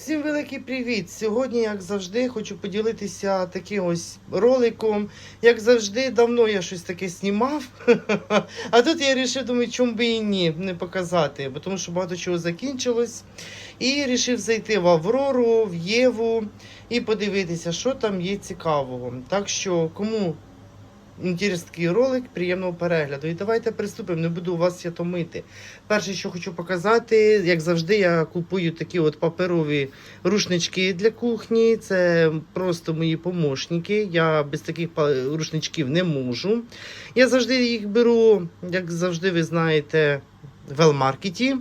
Всім великий привіт! Сьогодні, як завжди, хочу поділитися таким ось роликом. Як завжди, давно я щось таке знімав. А тут я вирішив, думаю, чому би і ні, не показати, бо тому що багато чого закінчилось. І вирішив зайти в Аврору, в Єву і подивитися, що там є цікавого. Так що, кому інтересний ролик, приємного перегляду. І давайте приступимо, не буду вас томити. Перше, що хочу показати, як завжди, я купую такі от паперові рушнички для кухні. Це просто мої помощники. Я без таких рушничків не можу. Я завжди їх беру, як завжди, ви знаєте, в Елмаркеті.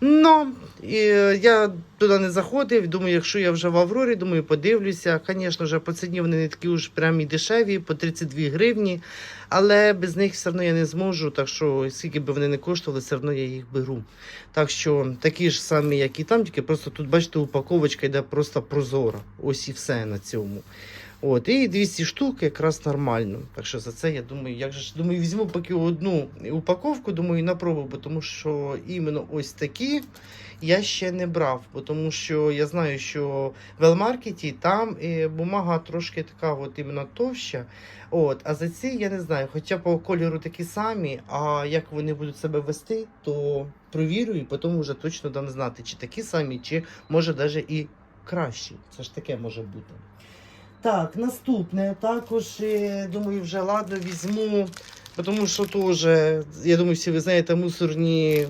Но е, я туди не заходив. Думаю, якщо я вже в Аврорі, думаю, подивлюся. Звісно ж, по ціні вони не такі уж прям і дешеві, по 32 гривні. Але без них все одно я не зможу. Так що, скільки б вони не коштували, все одно я їх беру. Так що такі ж самі, як і там, тільки просто тут, бачите, упаковочка йде просто прозора. Ось і все на цьому. От, і 200 штук якраз нормально. Так що за це я думаю, як же ж думаю, візьму поки одну упаковку, думаю, на пробу, бо тому що іменно ось такі я ще не брав, бо тому що я знаю, що в Елмаркеті там е, бумага трошки така, от іменно товща. От, а за ці я не знаю, хоча по кольору такі самі, а як вони будуть себе вести, то провірю і потім вже точно дам знати, чи такі самі, чи може навіть і кращі. Це ж таке може бути. Так, наступне також, е, думаю, вже ладно візьму, тому що теж, я думаю, всі ви знаєте, мусорні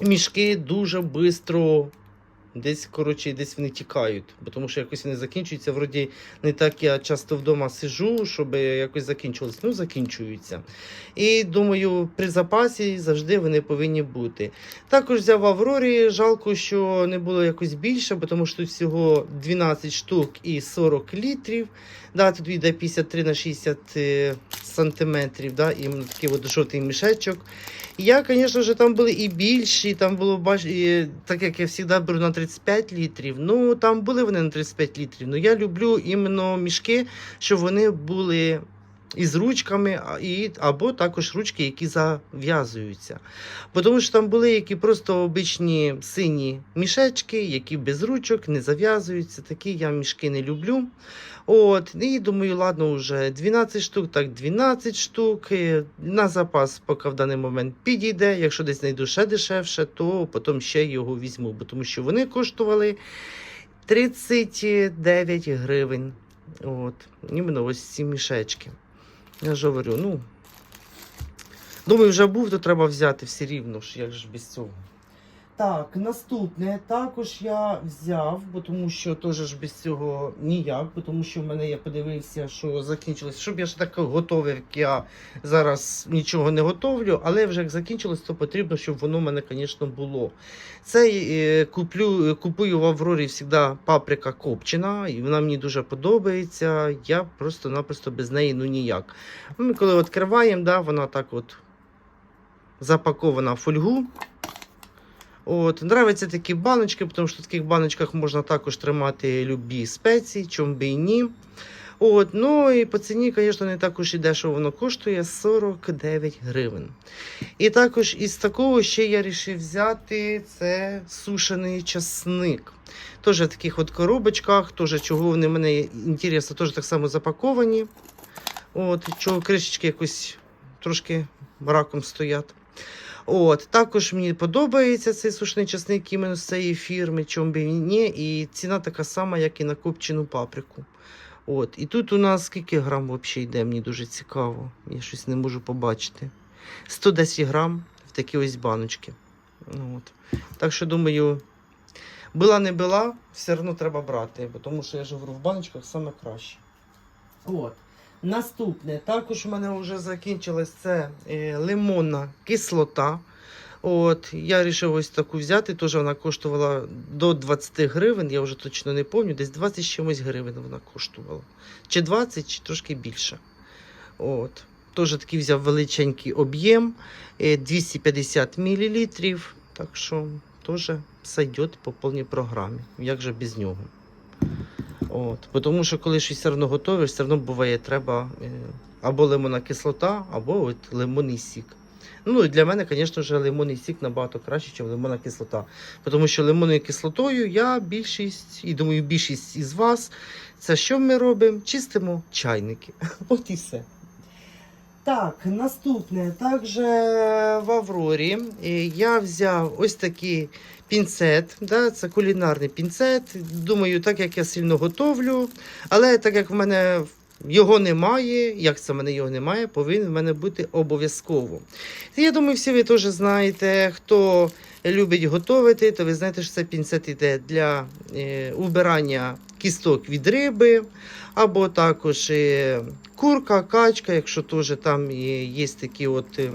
мішки дуже швидко десь, коротше, десь вони тікають, бо тому що якось вони закінчуються. Вроді не так я часто вдома сижу, щоб якось закінчувалися. Ну, закінчуються. І думаю, при запасі завжди вони повинні бути. Також взяв Аврорі. Жалко, що не було якось більше, бо тому що тут всього 12 штук і 40 літрів. Да, тут йде 53 на 60 е, сантиметрів, да, і такий от жовтий мішечок. Я, звісно там були і більші, там було бач, і, так як я завжди беру на 35 літрів. Ну там були вони на 35 літрів. Ну я люблю іменно мішки, щоб вони були із ручками, і, або також ручки, які зав'язуються. Тому що там були які просто обичні сині мішечки, які без ручок не зав'язуються. Такі я мішки не люблю. От, і думаю, ладно, вже 12 штук, так 12 штук. На запас, поки в даний момент підійде. Якщо десь знайду ще дешевше, то потім ще його візьму, бо тому що вони коштували 39 гривень. От, іменно ось ці мішечки. Я ж говорю, ну. Думаю, вже був, то треба взяти все рівно ж, як ж без цього. Так, наступне також я взяв, бо тому що теж ж без цього ніяк, бо тому що в мене я подивився, що закінчилось. Щоб я ж так готовив, як я зараз нічого не готовлю, але вже як закінчилось, то потрібно, щоб воно в мене, звісно, було. Це е, куплю, купую в Аврорі завжди паприка копчена, і вона мені дуже подобається. Я просто-напросто без неї ну ніяк. Ми коли відкриваємо, да, вона так от запакована в фольгу. От, нравиться такі баночки, тому що в таких баночках можна також тримати любі спеції, чому би і ні. От, ну і по ціні, звісно, не також і дешево воно коштує 49 гривень. І також із такого ще я вирішив взяти це сушений часник. Теж в таких от коробочках, теж чого вони мене інтересно, теж так само запаковані. От, чого кришечки якось трошки раком стоять. От, також мені подобається цей сушний часник іменно з цієї фірми, чому б і ні. І ціна така сама, як і на копчену паприку. От, і тут у нас скільки грам взагалі йде, мені дуже цікаво. Я щось не можу побачити. 110 грам в такі ось баночки. Ну, От. Так що думаю, була не була, все одно треба брати, тому що я ж говорю, в баночках саме краще. От. Наступне, також у мене вже закінчилась це е, лимонна кислота. От, я вирішив ось таку взяти. Теж вона коштувала до 20 гривень, я вже точно не пам'ятаю, десь 20 чимось гривень вона коштувала. Чи 20, чи трошки більше. От. Теж такий взяв величенький об'єм, е, 250 мл. Так що теж сойдет по повній програмі. Як же без нього? От. Тому що коли щось все одно готовиш, все одно буває треба е, або лимонна кислота, або от лимонний сік. Ну і для мене, звісно ж, лимонний сік набагато краще, ніж лимонна кислота. Тому що лимонною кислотою я більшість, і думаю, більшість із вас, це що ми робимо? Чистимо чайники. От і все. Так, наступне. Також в Аврорі е, я взяв ось такий пінцет. Да, це кулінарний пінцет. Думаю, так як я сильно готовлю, але так як в мене його немає, як це в мене його немає, повинен в мене бути обов'язково. Я думаю, всі ви теж знаєте, хто любить готувати, то ви знаєте, що це пінцет іде для е, убирання кісток від риби, або також курка, качка, якщо теж там є, такі от е,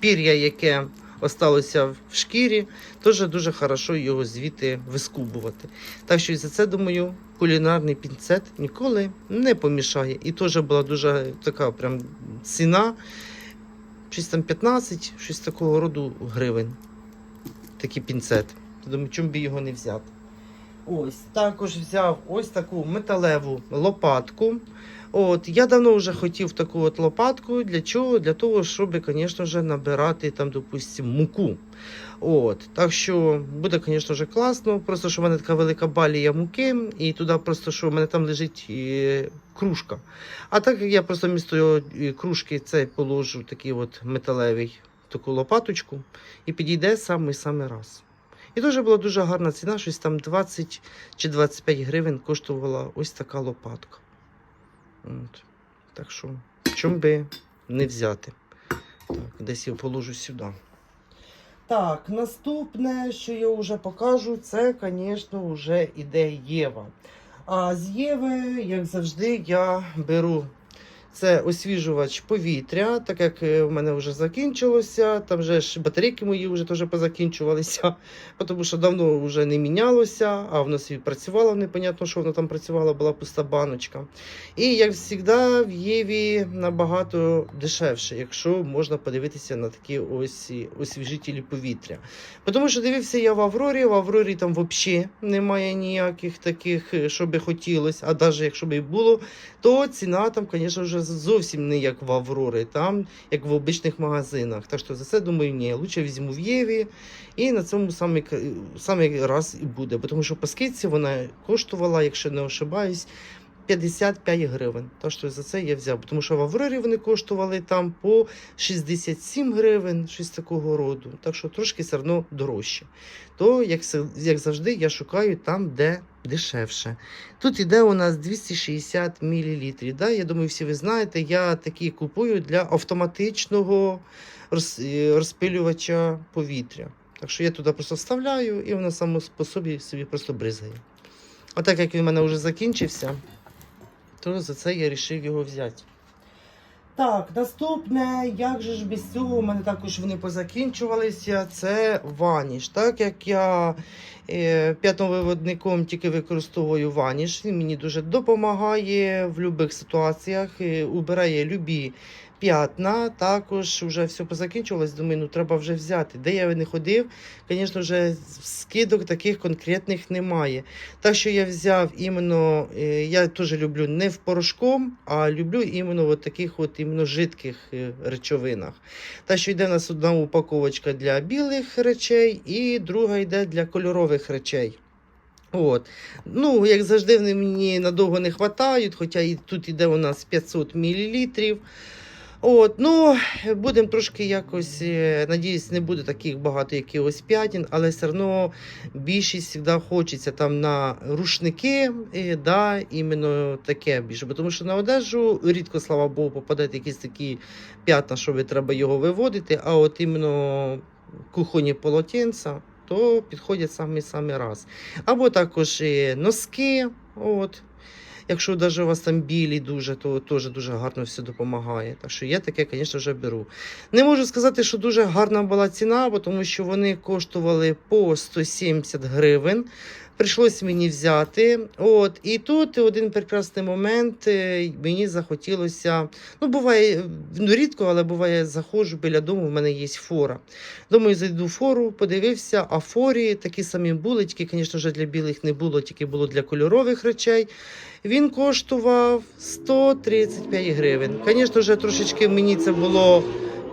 пір'я, яке осталося в шкірі, теж дуже хорошо його звідти вискубувати. Так що і за це, думаю, кулінарний пінцет ніколи не помішає. І теж була дуже така прям ціна, щось там 15, щось такого роду гривень. Такий пінцет. Думаю, чому би його не взяти. Ось, також взяв ось таку металеву лопатку. От, я давно вже хотів таку от лопатку. Для чого? Для того, щоб, звісно набирати там, допустимо, муку. От, так що буде, звісно класно. Просто що в мене така велика балія муки, і туди просто що в мене там лежить е, кружка. А так як я просто місто кружки цей положу такий от металевий таку лопаточку, і підійде саме саме раз. І теж була дуже гарна ціна, щось там 20 чи 25 гривень коштувала ось така лопатка. От. Так що, чому би не взяти? Так, десь я положу сюди. Так, наступне, що я вже покажу, це, звісно, вже іде Єва. А з Єви, як завжди, я беру це освіжувач повітря, так як е, в мене вже закінчилося. Там вже ж батарейки мої вже теж позакінчувалися, тому що давно вже не мінялося, а воно собі працювало, непонятно, що воно там працювало, була пуста баночка. І як завжди, в Єві набагато дешевше, якщо можна подивитися на такі ось освіжителі повітря. Тому що дивився я в Аврорі, в Аврорі там взагалі немає ніяких таких, е, що би хотілося, а навіть якщо б і було, то ціна там, звісно, вже зовсім не як в Аврори, там як в обичних магазинах. Так що за це думаю, ні, лучше візьму в Єві і на цьому саме, саме раз і буде. Бо Тому що по скидці вона коштувала, якщо не ошибаюсь, 55 гривень. Що за це я взяв. Тому що в Аврорі вони коштували там по 67 гривень, щось такого роду. Так що трошки все одно дорожче. То, як, як завжди, я шукаю там, де дешевше. Тут іде у нас 260 мл. Да? Я думаю, всі ви знаєте, я такі купую для автоматичного е, розпилювача повітря. Так що я туди просто вставляю і воно само по собі, собі просто бризгає. А так як він в мене вже закінчився, то за це я вирішив його взяти. Так, наступне, як же ж без цього, у мене також вони позакінчувалися, це ваніш. Так як я п'ятновиводником тільки використовую ваніш, він мені дуже допомагає в будь-яких ситуаціях, е, убирає любі п'ятна. Також вже все позакінчувалось, думаю, ну треба вже взяти. Де я не ходив, звісно, вже скидок таких конкретних немає. Так що я взяв іменно, е, я теж люблю не в порошком, а люблю іменно от таких от іменно жидких е, речовинах. Так що йде у нас одна упаковочка для білих речей і друга йде для кольорових речей. От. Ну, як завжди, вони мені надовго не вистачають, хоча і тут іде у нас 500 мл. От, ну, будемо трошки якось, е, надіюсь, не буде таких багато якихось п'ятін, але все одно більшість завжди хочеться там на рушники, е, да, іменно таке більше. Тому що на одежу рідко, слава Богу, попадають якісь такі п'ятна, що треба його виводити, а от іменно кухонні полотенця, то підходять саме саме раз. Або також і носки. От. Якщо даже у вас там білі дуже, то теж дуже гарно все допомагає. Так що я таке, звісно, вже беру. Не можу сказати, що дуже гарна була ціна, бо тому що вони коштували по 170 гривень. Прийшлось мені взяти. От, і тут один прекрасний момент е, мені захотілося. Ну, буває, ну рідко, але буває, заходжу біля дому, в мене є фора. Думаю, зайду в фору, подивився, а форі такі самі були, тільки, звісно, вже для білих не було, тільки було для кольорових речей. Він коштував 135 гривень. Звісно, вже трошечки мені це було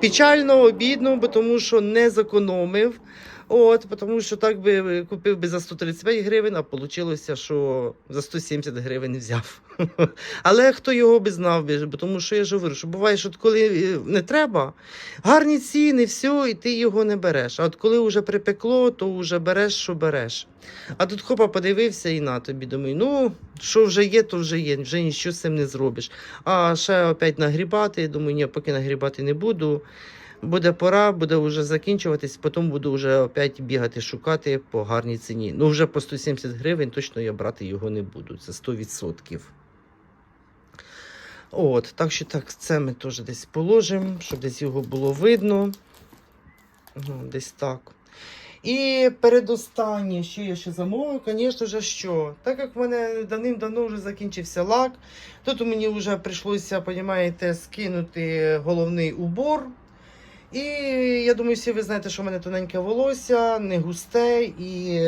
Печально, обідно, бо тому що не зекономив. От, тому що так би купив би за 135 гривень, а вийшло, що за 170 гривень взяв. Але хто його би знав, тому що я ж говорю, що буває, що коли е, не треба, гарні ціни, все, і ти його не береш. А от коли вже припекло, то вже береш, що береш. А тут хопа подивився і на тобі. Думаю, ну що вже є, то вже є, вже нічого з цим не зробиш. А ще опять нагрібати. Думаю, ні, поки нагрібати не буду. Буде пора, буде вже закінчуватись, потім буду вже опять бігати, шукати по гарній ціні. Ну, вже по 170 гривень точно я брати його не буду. Це 100%. От, так що так, це ми теж десь положимо, щоб десь його було видно. Ну, десь так. І передостаннє, що я ще замовив, звісно ж, що? Так як в мене давним-давно вже закінчився лак, тут мені вже прийшлося, розумієте, скинути головний убор. І я думаю, всі ви знаєте, що в мене тоненьке волосся, не густе, і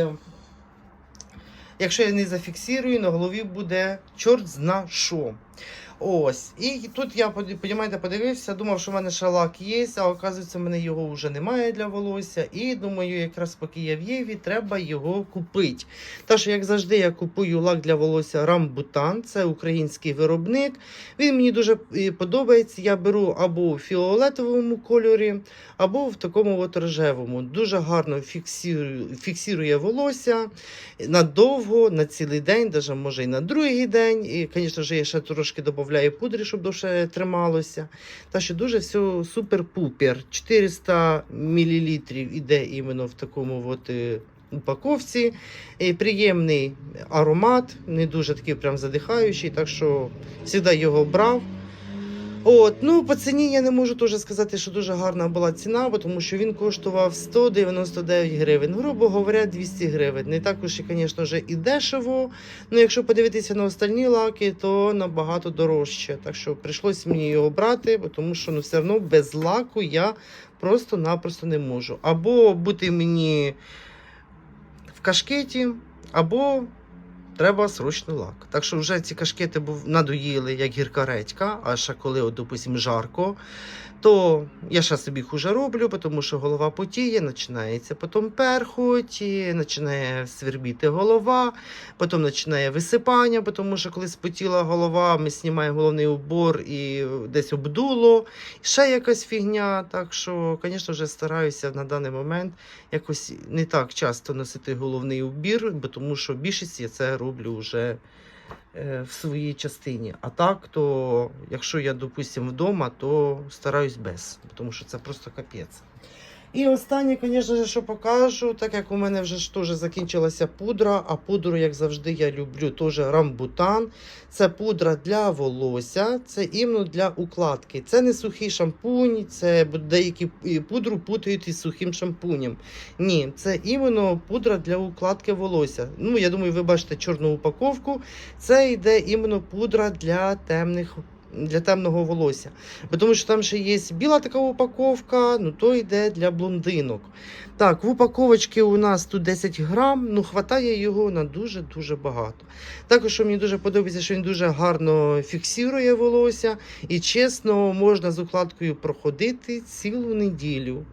якщо я не зафіксирую, на голові буде чорт зна що. Ось. І тут я понімаєте, подивився, думав, що в мене ще лак є, а оказується, в мене його вже немає для волосся. І думаю, якраз поки я в Єві, треба його купити. Та що, як завжди, я купую лак для волосся Рамбутан, це український виробник. Він мені дуже е, подобається. Я беру або у фіолетовому кольорі, або в такому от рожевому. Дуже гарно фіксує, фіксує волосся надовго, на цілий день, навіть може і на другий день. І, звісно я ще трошки додаю пудрі, щоб довше трималося. Та що дуже все супер-пупер. 400 мл іде іменно в такому от. е, Упаковці І приємний аромат, не дуже такий прям задихаючий, так що завжди його брав. От, ну по ціні я не можу теж сказати, що дуже гарна була ціна, бо тому що він коштував 199 гривень. Грубо говоря, 200 гривень. Не так уж і, звісно і дешево. Ну, якщо подивитися на остальні лаки, то набагато дорожче. Так що прийшлось мені його брати, бо тому що ну, все одно без лаку я просто-напросто не можу. Або бути мені в кашкеті, або треба срочно лак. Так що вже ці кашкети надоїли, як гірка редька, а ще коли, от, допустим, жарко, то я ще собі їх уже роблю, тому що голова потіє, починається потім перхоть, починає свербіти голова, потім починає висипання, тому що коли спотіла голова, ми знімаємо головний убор і десь обдуло, ще якась фігня. Так що, звісно, вже стараюся на даний момент якось не так часто носити головний убір, бо тому що більшість я це роблю вже в своїй частині. А так, то якщо я, допустимо, вдома, то стараюсь без, тому що це просто капець. І останнє, звісно, що покажу, так як у мене вже ж теж закінчилася пудра, а пудру, як завжди, я люблю теж рамбутан. Це пудра для волосся, це іменно для укладки. Це не сухий шампунь, це деякі пудру путають із сухим шампунем. Ні, це іменно пудра для укладки волосся. Ну, я думаю, ви бачите чорну упаковку. Це йде іменно пудра для темних. Для темного волосся. Бо Тому що там ще є біла така упаковка, ну то йде для блондинок. Так, в упаковочці у нас тут 10 грам, ну хватає його на дуже-дуже багато. Також що мені дуже подобається, що він дуже гарно фіксує волосся. І чесно, можна з укладкою проходити цілу неділю.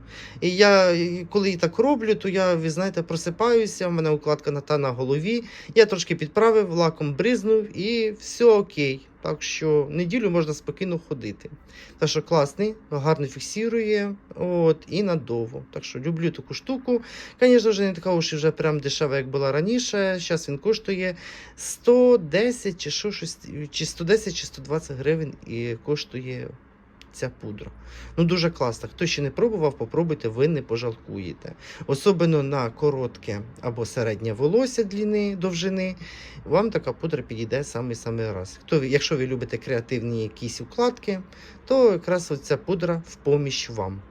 І я, коли так роблю, то я, ви знаєте, просипаюся, в мене укладка на та на голові. Я трошки підправив, лаком бризнув і все окей. Так що неділю можна спокійно ходити. Так що класний, гарно фіксує от, і надовго. Так що люблю таку штуку. Звісно, вже не така уж і вже прям дешева, як була раніше. Зараз він коштує 110 чи що, чи 110 чи 120 гривень і коштує ця пудра. Ну дуже класно. Хто ще не пробував, попробуйте, ви не пожалкуєте. Особливо на коротке або середнє волосся длини, довжини. Вам така пудра підійде саме саме раз. Хто, якщо ви любите креативні якісь укладки, то якраз ця пудра в поміч вам.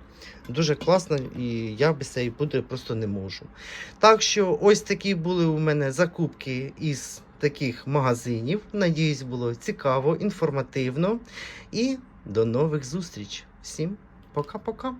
Дуже класно, і я без цієї пудри просто не можу. Так що ось такі були у мене закупки із таких магазинів. Надіюсь, було цікаво, інформативно. І до нових зустріч. Всім пока-пока.